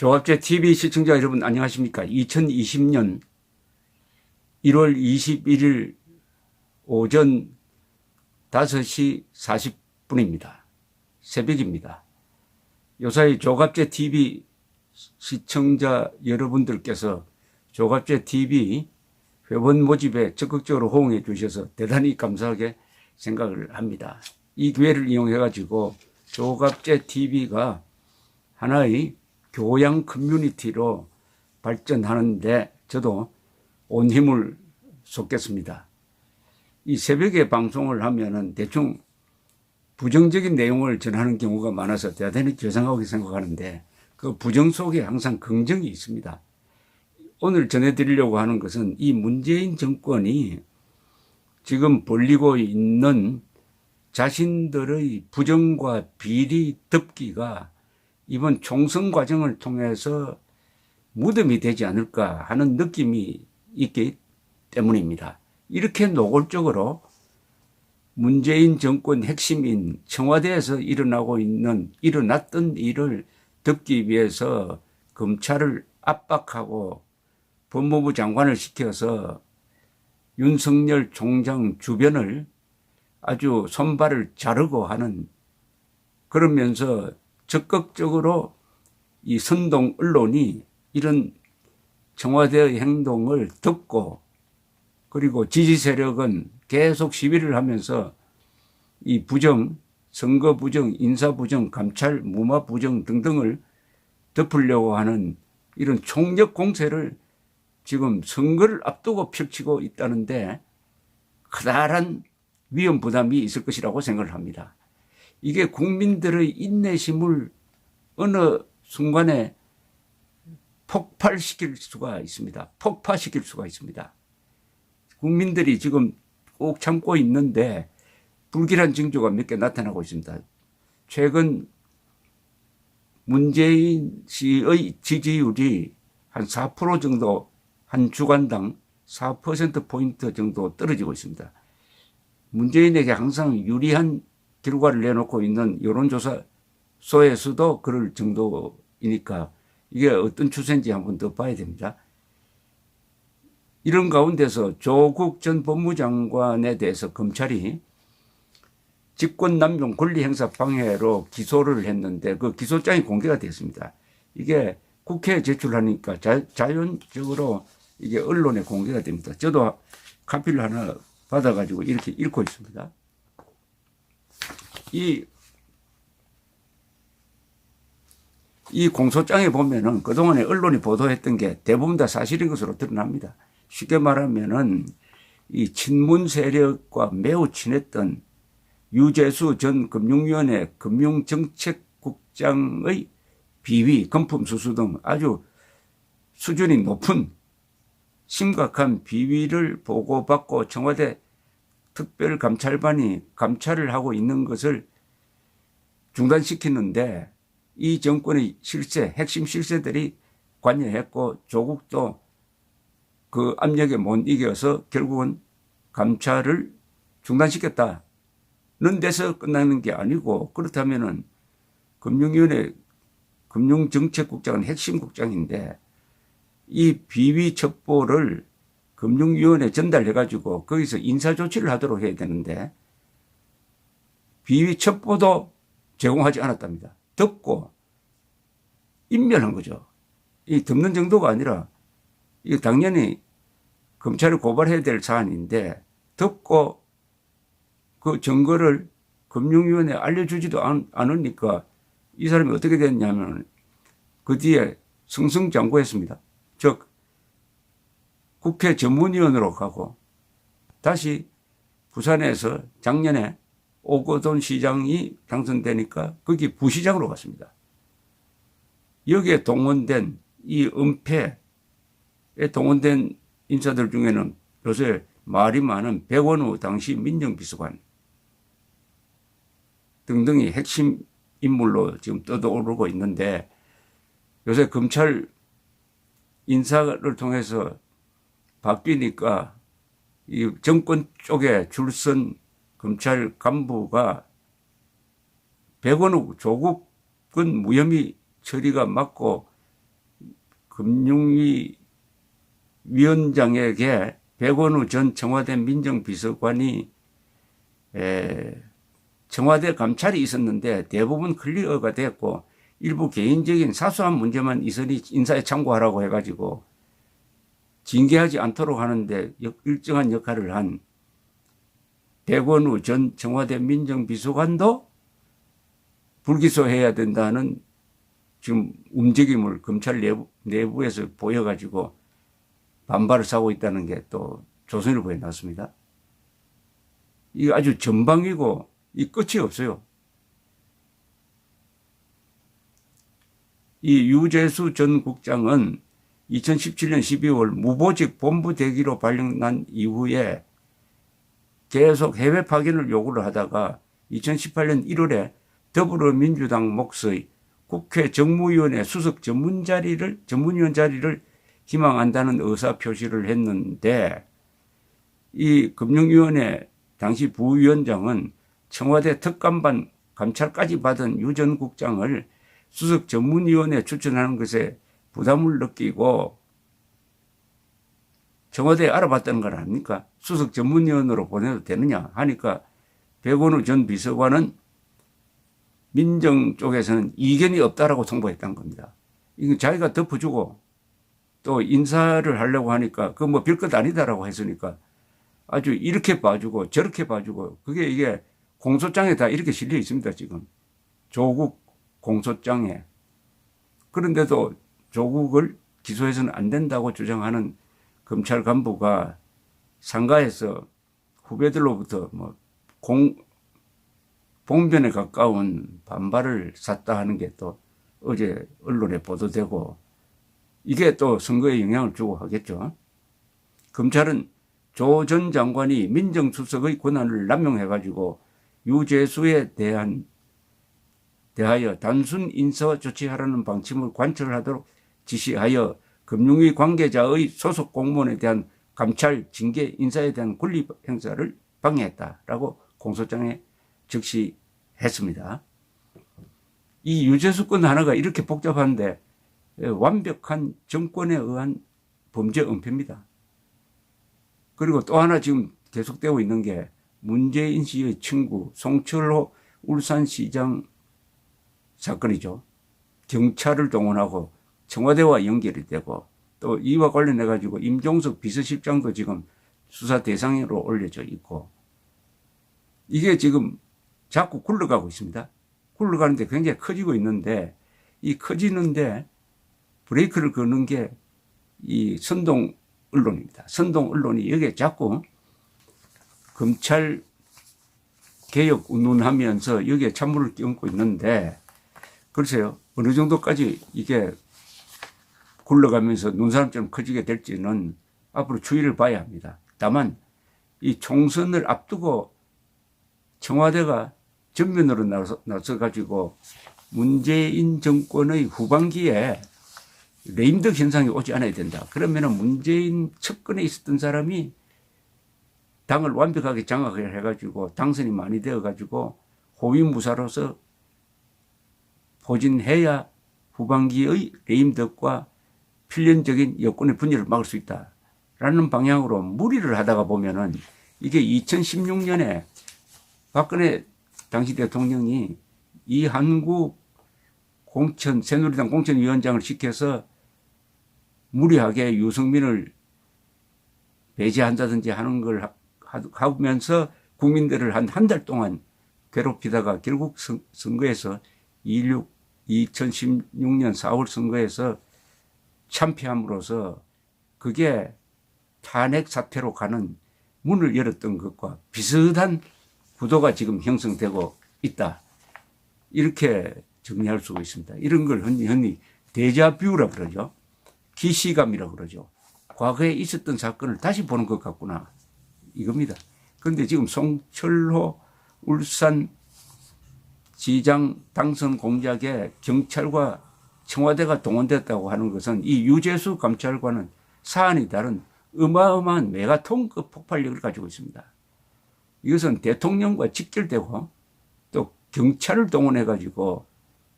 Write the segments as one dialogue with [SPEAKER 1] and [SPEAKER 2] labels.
[SPEAKER 1] 조합제 TV 시청자 여러분 안녕하십니까? 2020년 1월 21일 오전 5시 40분입니다. 새벽입니다. 요사이 조갑제 TV 시청자 여러분들께서 조갑제 TV 회원 모집에 적극적으로 호응해 주셔서 대단히 감사하게 생각을 합니다. 이 기회를 이용해 가지고 조갑제 TV가 하나의 교양 커뮤니티로 발전하는데 저도 온 힘을 쏟겠습니다. 이 새벽에 방송을 하면은 대충 부정적인 내용을 전하는 경우가 많아서 대단히 죄송하게 생각하는데 그 부정 속에 항상 긍정이 있습니다. 오늘 전해드리려고 하는 것은 이 문재인 정권이 지금 벌리고 있는 자신들의 부정과 비리 덮기가 이번 총선 과정을 통해서 무덤이 되지 않을까 하는 느낌이 있기 때문입니다. 이렇게 노골적으로 문재인 정권 핵심인 청와대에서 일어나고 있는 일어났던 일을 덮기 위해서 검찰을 압박하고 법무부 장관을 시켜서 윤석열 총장 주변을 아주 손발을 자르고 하는 그러면서 적극적으로 이 선동 언론이 이런 청와대의 행동을 듣고 그리고 지지 세력은 계속 시위를 하면서 이 부정, 선거 부정, 인사 부정, 감찰, 무마 부정 등등을 덮으려고 하는 이런 총력 공세를 지금 선거를 앞두고 펼치고 있다는데 커다란 위험 부담이 있을 것이라고 생각을 합니다. 이게 국민들의 인내심을 어느 순간에 폭발시킬 수가 있습니다. 폭파시킬 수가 있습니다. 국민들이 지금 꼭 참고 있는데 불길한 징조가 몇 개 나타나고 있습니다. 최근 문재인 씨의 지지율이 한 4% 정도 한 주간당 4%포인트 정도 떨어지고 있습니다. 문재인에게 항상 유리한 결과를 내놓고 있는 여론조사소에서도 그럴 정도이니까 이게 어떤 추세인지 한번 더 봐야 됩니다. 이런 가운데서 조국 전 법무장관에 대해서 검찰이 직권남용 권리행사 방해로 기소를 했는데 그 기소장이 공개가 됐습니다. 이게 국회에 제출하니까 자, 자연적으로 이게 언론에 공개가 됩니다. 저도 카피를 하나 받아가지고 이렇게 읽고 있습니다. 이, 이 공소장에 보면은 그동안에 언론이 보도했던 게 대부분 다 사실인 것으로 드러납니다. 쉽게 말하면은 이 친문 세력과 매우 친했던 유재수 전 금융위원회 금융정책국장의 비위, 금품 수수 등 아주 수준이 높은 심각한 비위를 보고받고 청와대 특별감찰반이 감찰을 하고 있는 것을 중단시키는데 이 정권의 실세, 핵심 실세들이 관여했고 조국도 그 압력에 못 이겨서 결국은 감찰을 중단시켰다는 데서 끝나는 게 아니고 그렇다면은 금융위원회 금융정책국장은 핵심 국장인데 이 비위 첩보를 금융위원회 전달해가지고 거기서 인사조치를 하도록 해야 되는데 비위 첩보도 제공하지 않았답니다. 덮고 인멸한 거죠. 이 덮는 정도가 아니라 이 당연히 검찰을 고발해야 될 사안인데 덮고 그 증거를 금융위원회에 알려주지도 않, 않으니까 이 사람이 어떻게 됐냐면 그 뒤에 승승장구했습니다. 즉 국회 전문위원으로 가고 다시 부산에서 작년에 오거돈 시장이 당선되니까 거기 부시장으로 갔습니다. 여기에 동원된 이 은폐에 동원된 인사들 중에는 요새 말이 많은 백원우 당시 민정비서관 등등이 핵심 인물로 지금 떠오르고 있는데 요새 검찰 인사를 통해서 바뀌니까 이 정권 쪽에 줄선 검찰 간부가 백원욱 조국은 무혐의 처리가 맞고 금융위 위원장에게 백원우 전 청와대 민정비서관이 에, 청와대 감찰이 있었는데 대부분 클리어가 됐고 일부 개인적인 사소한 문제만 이선이 인사에 참고하라고 해가지고 징계하지 않도록 하는데 역- 일정한 역할을 한 백원우 전 청와대 민정비서관도 불기소해야 된다는 지금 움직임을 검찰 내부, 내부에서 보여가지고 반발을 사고 있다는 게 또 조선일보에 나왔습니다. 이거 아주 전방이고 이 끝이 없어요. 이 유재수 전 국장은 2017년 12월 무보직 본부 대기로 발령난 이후에 계속 해외 파견을 요구를 하다가 2018년 1월에 더불어민주당 몫의 국회 정무위원회 수석 전문 자리를 전문위원 자리를 희망한다는 의사 표시를 했는데 이 금융위원회 당시 부위원장은 청와대 특감반 감찰까지 받은 유 전 국장을 수석 전문위원회 추천하는 것에 부담을 느끼고 청와대에 알아봤다는 걸 아닙니까? 수석 전문위원으로 보내도 되느냐 하니까 백원우 전 비서관은 민정 쪽에서는 이견이 없다라고 통보했다는 겁니다. 이건 자기가 덮어주고 또 인사를 하려고 하니까 그 뭐 별것 아니다라고 했으니까 아주 이렇게 봐주고 저렇게 봐주고 그게 이게 공소장에 다 이렇게 실려 있습니다 지금 조국 공소장에 그런데도 조국을 기소해서는 안 된다고 주장하는 검찰 간부가 상가에서 후배들로부터 뭐 공, 봉변에 가까운 반발을 샀다 하는 게 또 어제 언론에 보도되고 이게 또 선거에 영향을 주고 하겠죠. 검찰은 조 전 장관이 민정수석의 권한을 남용해가지고 유재수에 대한 대하여 단순 인사 조치하라는 방침을 관철하도록 지시하여 금융위 관계자의 소속 공무원에 대한 감찰, 징계, 인사에 대한 권리 행사를 방해했다라고 공소장에 적시했습니다. 이 유재수 건 하나가 이렇게 복잡한데 완벽한 정권에 의한 범죄 은폐입니다. 그리고 또 하나 지금 계속되고 있는 게 문재인 씨의 친구 송철호 울산시장 사건이죠. 경찰을 동원하고 청와대와 연결이 되고 또 이와 관련해 가지고 임종석 비서실장도 지금 수사 대상으로 올려져 있고 이게 지금 자꾸 굴러가고 있습니다. 굴러가는데 굉장히 커지고 있는데 이 커지는데 브레이크를 거는 게 이 선동 언론입니다. 선동 언론이 여기에 자꾸 검찰 개혁 운운하면서 여기에 찬물을 끼얹고 있는데 글쎄요 어느 정도까지 이게 굴러가면서 눈사람처럼 커지게 될지는 앞으로 추이를 봐야 합니다. 다만 이 총선을 앞두고 청와대가 전면으로 나서, 나서 가지고 문재인 정권의 후반기에 레임덕 현상이 오지 않아야 된다. 그러면은 문재인 측근에 있었던 사람이 당을 완벽하게 장악을 해가지고 당선이 많이 되어가지고 호위무사로서 포진해야 후반기의 레임덕과 필연적인 여권의 분열을 막을 수 있다라는 방향으로 무리를 하다가 보면은 이게 2016년에 박근혜 당시 대통령이 이 한국 공천 새누리당 공천위원장을 시켜서 무리하게 유승민을 배제한다든지 하는 걸 하- 하면서 국민들을 한 한 달 동안 괴롭히다가 결국 선- 선거에서 26, 2016년 4월 선거에서 참패함으로써 그게 탄핵 사태로 가는 문을 열었던 것과 비슷한 구도가 지금 형성되고 있다. 이렇게 정리할 수가 있습니다. 이런 걸 흔히, 흔히 데자뷰라 그러죠. 기시감이라 그러죠. 과거에 있었던 사건을 다시 보는 것 같구나. 이겁니다. 그런데 지금 송철호 울산 시장 당선 공작에 경찰과 청와대가 동원됐다고 하는 것은 이 유재수 감찰관은 사안이 다른 어마어마한 메가톤급 폭발력을 가지고 있습니다. 이것은 대통령과 직결되고 또 경찰을 동원해 가지고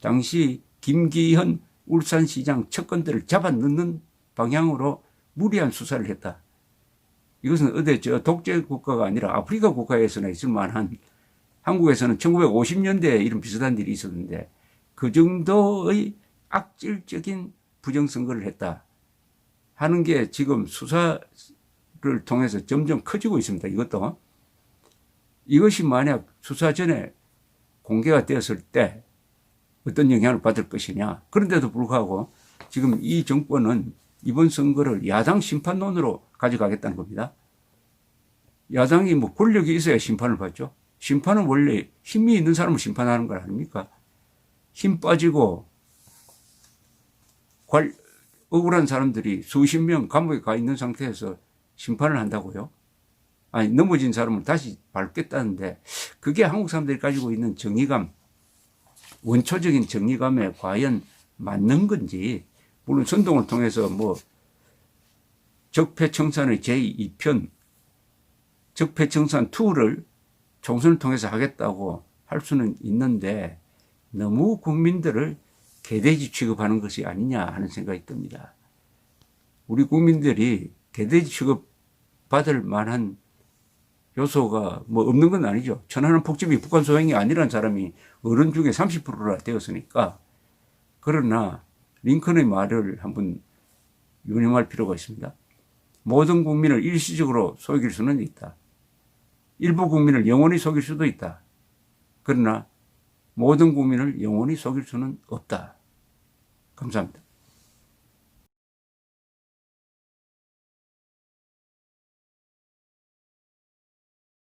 [SPEAKER 1] 당시 김기현 울산시장 측근들을 잡아 넣는 방향으로 무리한 수사를 했다. 이것은 어디 저 독재 국가가 아니라 아프리카 국가에서나 있을 만한 한국에서는 1950년대에 이런 비슷한 일이 있었는데 그 정도의 악질적인 부정선거를 했다 하는 게 지금 수사를 통해서 점점 커지고 있습니다. 이것도 이것이 만약 수사 전에 공개가 되었을 때 어떤 영향을 받을 것이냐. 그런데도 불구하고 지금 이 정권은 이번 선거를 야당 심판론으로 가져가겠다는 겁니다. 야당이 뭐 권력이 있어야 심판을 받죠. 심판은 원래 힘이 있는 사람을 심판하는 거 아닙니까? 힘 빠지고 관, 억울한 사람들이 수십 명 감옥에 가 있는 상태에서 심판을 한다고요? 아니, 넘어진 사람을 다시 밟겠다는데 그게 한국 사람들이 가지고 있는 정의감, 원초적인 정의감에 과연 맞는 건지, 물론 선동을 통해서 뭐 적폐청산의 제2편, 적폐청산 2를 총선을 통해서 하겠다고 할 수는 있는데 너무 국민들을 개돼지 취급하는 것이 아니냐 하는 생각이 듭니다. 우리 국민들이 개돼지 취급 받을 만한 요소가 뭐 없는 건 아니죠. 천안은 폭집이 북한 소행이 아니란 사람이 어른 중에 30%나 되었으니까. 그러나 링컨의 말을 한번 유념할 필요가 있습니다. 모든 국민을 일시적으로 속일 수는 있다. 일부 국민을 영원히 속일 수도 있다. 그러나 모든 국민을 영원히 속일 수는 없다. 감사합니다.